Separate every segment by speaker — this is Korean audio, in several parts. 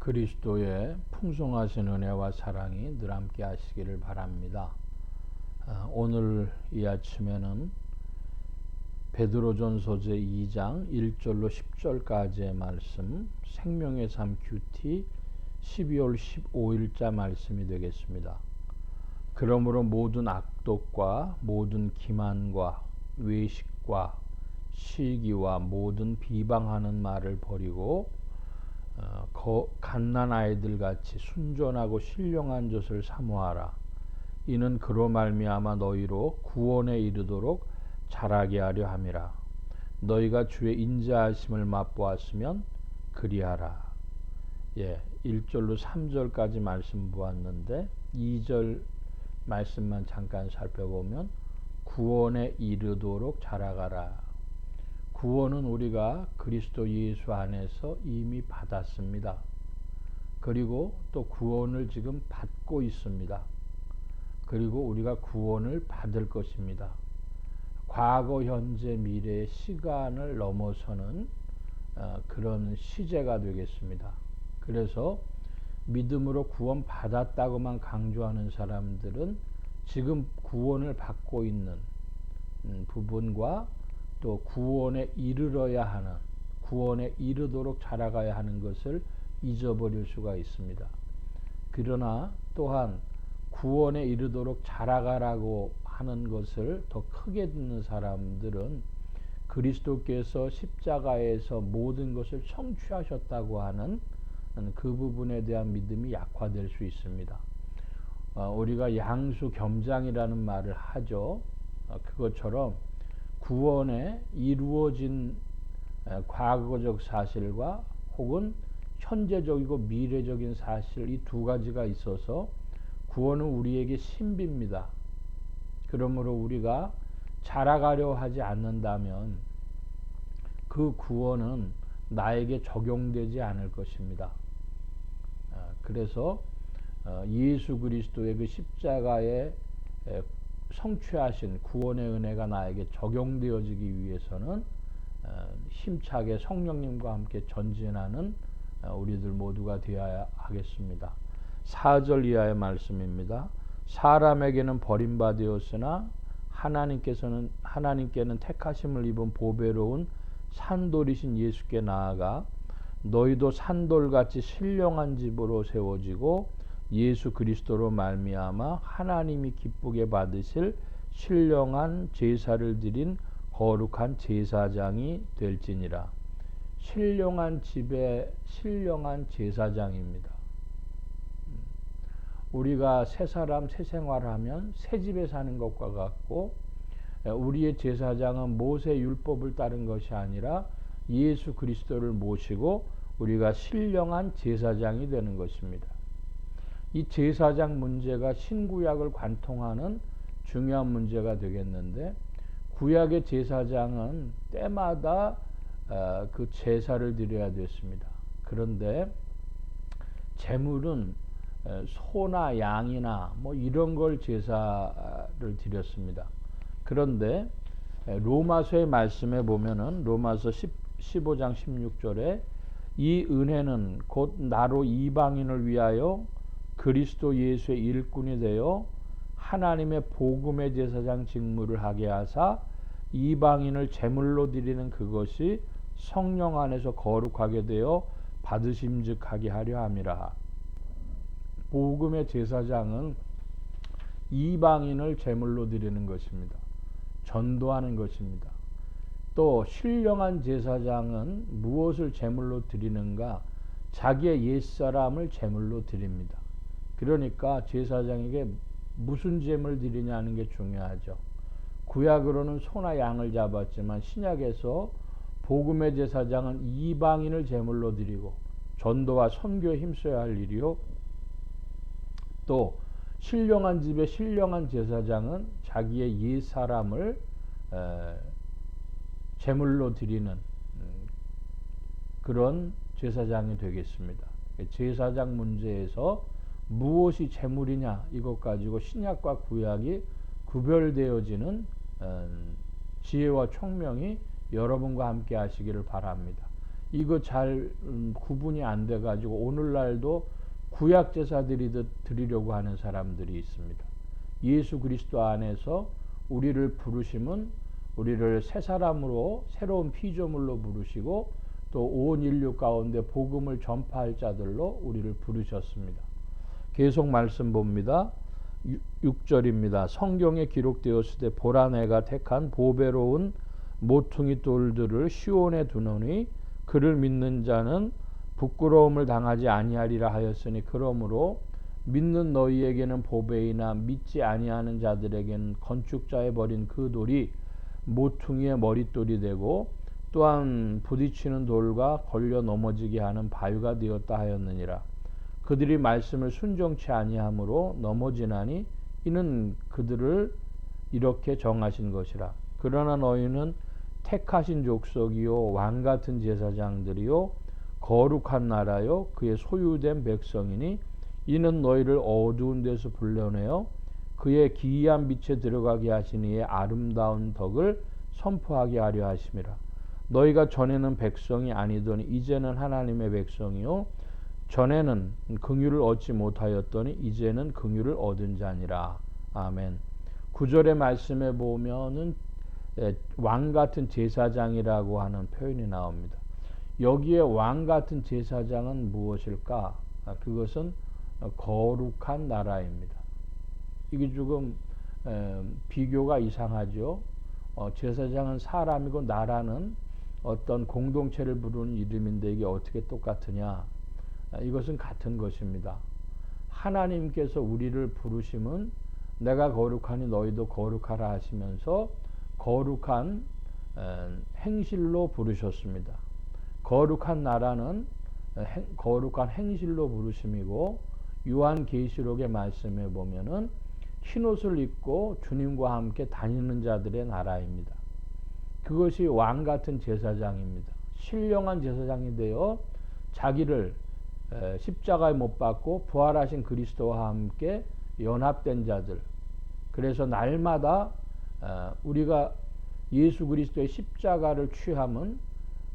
Speaker 1: 그리스도의 풍성하신 은혜와 사랑이 늘 함께 하시기를 바랍니다. 아, 오늘 이 아침에는 베드로전서 제 2장 1절로 10절까지의 말씀 생명의 삶 큐티 12월 15일자 말씀이 되겠습니다. 그러므로 모든 악독과 모든 기만과 외식과 시기와 모든 비방하는 말을 버리고 어, 거, 갓난 아이들 같이 순전하고 신령한 젖을 사모하라. 이는 그로 말미암아 너희로 구원에 이르도록 자라게 하려 함이라. 너희가 주의 인자하심을 맛보았으면 그리하라. 예, 1절로 3절까지 말씀 보았는데 2절 말씀만 잠깐 살펴보면 구원에 이르도록 자라가라. 구원은 우리가 그리스도 예수 안에서 이미 받았습니다. 그리고 또 구원을 지금 받고 있습니다. 그리고 우리가 구원을 받을 것입니다. 과거, 현재, 미래의 시간을 넘어서는 어, 그런 시제가 되겠습니다. 그래서 믿음으로 구원 받았다고만 강조하는 사람들은 지금 구원을 받고 있는 음, 부분과 또 구원에 이르러야 하는 구원에 이르도록 자라가야 하는 것을 잊어버릴 수가 있습니다. 그러나 또한 구원에 이르도록 자라가라고 하는 것을 더 크게 듣는 사람들은 그리스도께서 십자가에서 모든 것을 성취하셨다고 하는 그 부분에 대한 믿음이 약화될 수 있습니다. 어, 우리가 양수 겸장이라는 말을 하죠. 어, 그것처럼 구원에 이루어진 과거적 사실과 혹은 현재적이고 미래적인 사실 이 두 가지가 있어서 구원은 우리에게 신비입니다. 그러므로 우리가 자라가려 하지 않는다면 그 구원은 나에게 적용되지 않을 것입니다. 아, 그래서 어, 예수 그리스도의 그 십자가의 성취하신 구원의 은혜가 나에게 적용되어지기 위해서는 어, 힘차게 성령님과 함께 전진하는 어, 우리들 모두가 되어야 하겠습니다. 4절 이하의 말씀입니다. 사람에게는 버림받으었으나 하나님께서는 하나님께는 택하심을 입은 보배로운 산돌이신 예수께 나아가 너희도 산돌같이 신령한 집으로 세워지고 예수 그리스도로 말미암아 하나님이 기쁘게 받으실 신령한 제사를 드린 거룩한 제사장이 될지니라. 신령한 집에 신령한 제사장입니다. 음. 우리가 새 사람 새 생활하면 새 집에 사는 것과 같고 우리의 제사장은 모세 율법을 따른 것이 아니라 예수 그리스도를 모시고 우리가 신령한 제사장이 되는 것입니다. 이 제사장 문제가 신구약을 관통하는 중요한 문제가 되겠는데 구약의 제사장은 때마다 어, 그 제사를 드려야 됐습니다. 그런데 제물은 어, 소나 양이나 뭐 이런 걸 제사를 드렸습니다. 그런데 로마서의 말씀에 보면은 로마서 10, 15장 16절에 이 은혜는 곧 나로 이방인을 위하여 그리스도 예수의 일꾼이 되어 하나님의 복음의 제사장 직무를 하게 하사 이방인을 제물로 드리는 그것이 성령 안에서 거룩하게 되어 받으심즉하게 하려 함이라. 복음의 제사장은 이방인을 제물로 드리는 것입니다. 전도하는 것입니다. 또 신령한 제사장은 무엇을 제물로 드리는가? 자기의 옛사람을 제물로 드립니다. 그러니까 제사장에게 무슨 제물 드리냐는 게 중요하죠. 구약으로는 소나 양을 잡았지만 신약에서 복음의 제사장은 이방인을 제물로 드리고 전도와 선교에 힘써야 할 일이요. 또 신령한 집의 신령한 제사장은 자기의 옛 사람을 제물로 드리는 음, 그런 제사장이 되겠습니다. 제사장 문제에서 무엇이 재물이냐 이것 가지고 신약과 구약이 구별되어지는 음, 지혜와 총명이 여러분과 함께 하시기를 바랍니다. 이거 잘 음, 구분이 안 돼 가지고 오늘날도 구약 제사들이 드리려고 하는 사람들이 있습니다. 예수 그리스도 안에서 우리를 부르심은 우리를 새 사람으로 새로운 피조물로 부르시고 또 온 인류 가운데 복음을 전파할 자들로 우리를 부르셨습니다. 계속 말씀 봅니다. 6절입니다. 성경에 기록되었을 때 보라 내가 택한 보배로운 모퉁이 돌들을 시온에 두노니 그를 믿는 자는 부끄러움을 당하지 아니하리라 하였으니 그러므로 믿는 너희에게는 보배이나 믿지 아니하는 자들에게는 건축자의 버린 그 돌이 모퉁이의 머릿돌이 되고 또한 부딪히는 돌과 걸려 넘어지게 하는 바위가 되었다 하였느니라. 그들이 말씀을 순종치 아니하므로 넘어지나니 이는 그들을 이렇게 정하신 것이라. 그러나 너희는 택하신 족속이요 왕 같은 제사장들이요 거룩한 나라요 그의 소유된 백성이니 이는 너희를 어두운 데서 불러내어 그의 기이한 빛에 들어가게 하시니 의 아름다운 덕을 선포하게 하려 하심이라. 너희가 전에는 백성이 아니더니 이제는 하나님의 백성이요 전에는 긍휼을 얻지 못하였더니 이제는 긍휼을 얻은 자니라. 아멘. 구절의 말씀에 보면은 왕 같은 제사장이라고 하는 표현이 나옵니다. 여기에 왕 같은 제사장은 무엇일까? 아, 그것은 거룩한 나라입니다. 이게 조금 비교가 이상하죠. 어, 제사장은 사람이고 나라는 어떤 공동체를 부르는 이름인데 이게 어떻게 똑같으냐? 아, 이것은 같은 것입니다. 하나님께서 우리를 부르심은 내가 거룩하니 너희도 거룩하라 하시면서 거룩한 행실로 부르셨습니다. 거룩한 나라는 거룩한 행실로 부르심이고 요한 계시록의 말씀에 보면은 흰옷을 입고 주님과 함께 다니는 자들의 나라입니다. 그것이 왕 같은 제사장입니다. 신령한 제사장이 되어 자기를 십자가에 못 박고 부활하신 그리스도와 함께 연합된 자들. 그래서 날마다 어, 우리가 예수 그리스도의 십자가를 취함은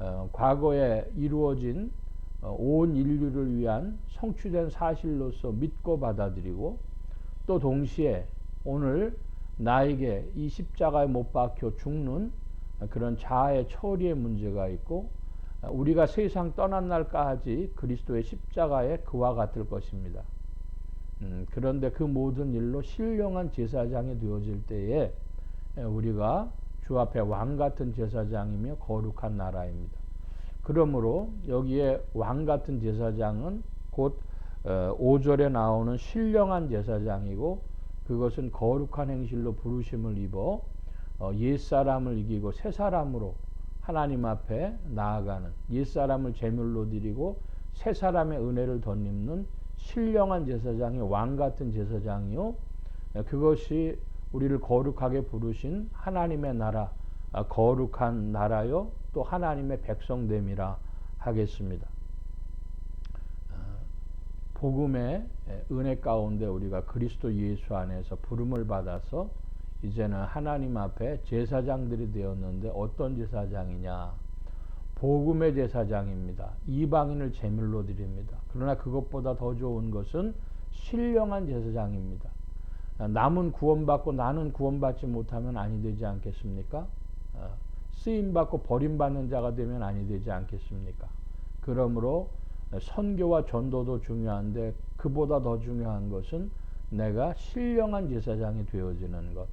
Speaker 1: 어, 과거에 이루어진 어, 온 인류를 위한 성취된 사실로서 믿고 받아들이고 또 동시에 오늘 나에게 이 십자가에 못 박혀 죽는 그런 자아의 처리의 문제가 있고 우리가 세상 떠난 날까지 그리스도의 십자가에 그와 같을 것입니다. 음, 그런데 그 모든 일로 신령한 제사장이 되어질 때에 우리가 주 앞에 왕 같은 제사장이며 거룩한 나라입니다. 그러므로 여기에 왕 같은 제사장은 곧 5절에 어, 나오는 신령한 제사장이고 그것은 거룩한 행실로 부르심을 입어 어, 옛사람을 이기고 새사람으로 하나님 앞에 나아가는 옛사람을 제물로 드리고 새 사람의 은혜를 덧입는 신령한 제사장이 왕 같은 제사장이요 그것이 우리를 거룩하게 부르신 하나님의 나라 아, 거룩한 나라요 또 하나님의 백성됨이라 하겠습니다. 어, 복음의 은혜 가운데 우리가 그리스도 예수 안에서 부름을 받아서 이제는 하나님 앞에 제사장들이 되었는데 어떤 제사장이냐? 복음의 제사장입니다. 이방인을 제물로 드립니다. 그러나 그것보다 더 좋은 것은 신령한 제사장입니다. 남은 구원받고 나는 구원받지 못하면 아니 되지 않겠습니까? 어, 쓰임받고 버림받는 자가 되면 아니 되지 않겠습니까? 그러므로 선교와 전도도 중요한데 그보다 더 중요한 것은 내가 신령한 제사장이 되어지는 것.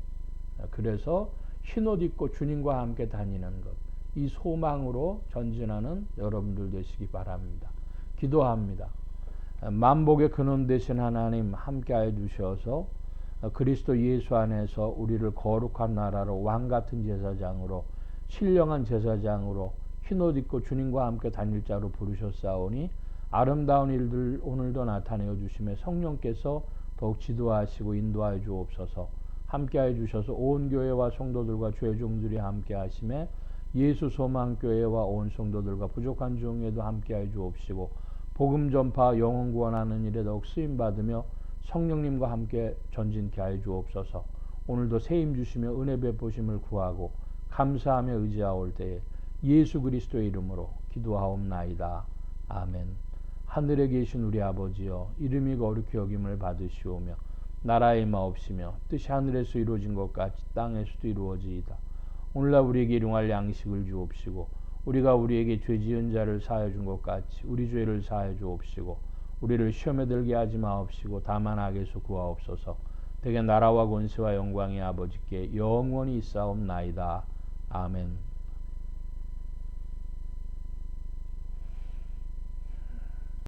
Speaker 1: 그래서 흰옷 입고 주님과 함께 다니는 것. 이 소망으로 전진하는 여러분들 되시기 바랍니다. 기도합니다. 만복의 근원 되신 하나님 함께하여 주셔서 그리스도 예수 안에서 우리를 거룩한 나라로 왕 같은 제사장으로 신령한 제사장으로 흰옷 입고 주님과 함께 다닐 자로 부르셨사오니 아름다운 일들 오늘도 나타내어 주심에 성령께서 더욱 지도하시고 인도하여 주옵소서. 함께하여 주셔서 온 교회와 성도들과 주의 종들이 함께하심에 예수 소망 교회와 온 성도들과 부족한 중에도 함께하여 주옵시고 복음 전파 영혼 구원하는 일에 더욱 쓰임 받으며 성령님과 함께 전진케 하여 주옵소서. 오늘도 세임 주시며 은혜 베푸심을 구하고 감사하며 의지하올 때에 예수 그리스도의 이름으로 기도하옵나이다. 아멘. 하늘에 계신 우리 아버지여 이름이 거룩히 여김을 받으시오며 나라의 마옵시며 뜻이 하늘에서 이루어진 것 같이 땅에서도 이루어지이다. 오늘날 우리에게 일용할 양식을 주옵시고 우리가 우리에게 죄 지은 자를 사하여 준 것 같이 우리 죄를 사하여 주옵시고 우리를 시험에 들게 하지 마옵시고 다만 악에서 구하옵소서. 대개 나라와 권세와 영광이 아버지께 영원히 있사옵나이다. 아멘.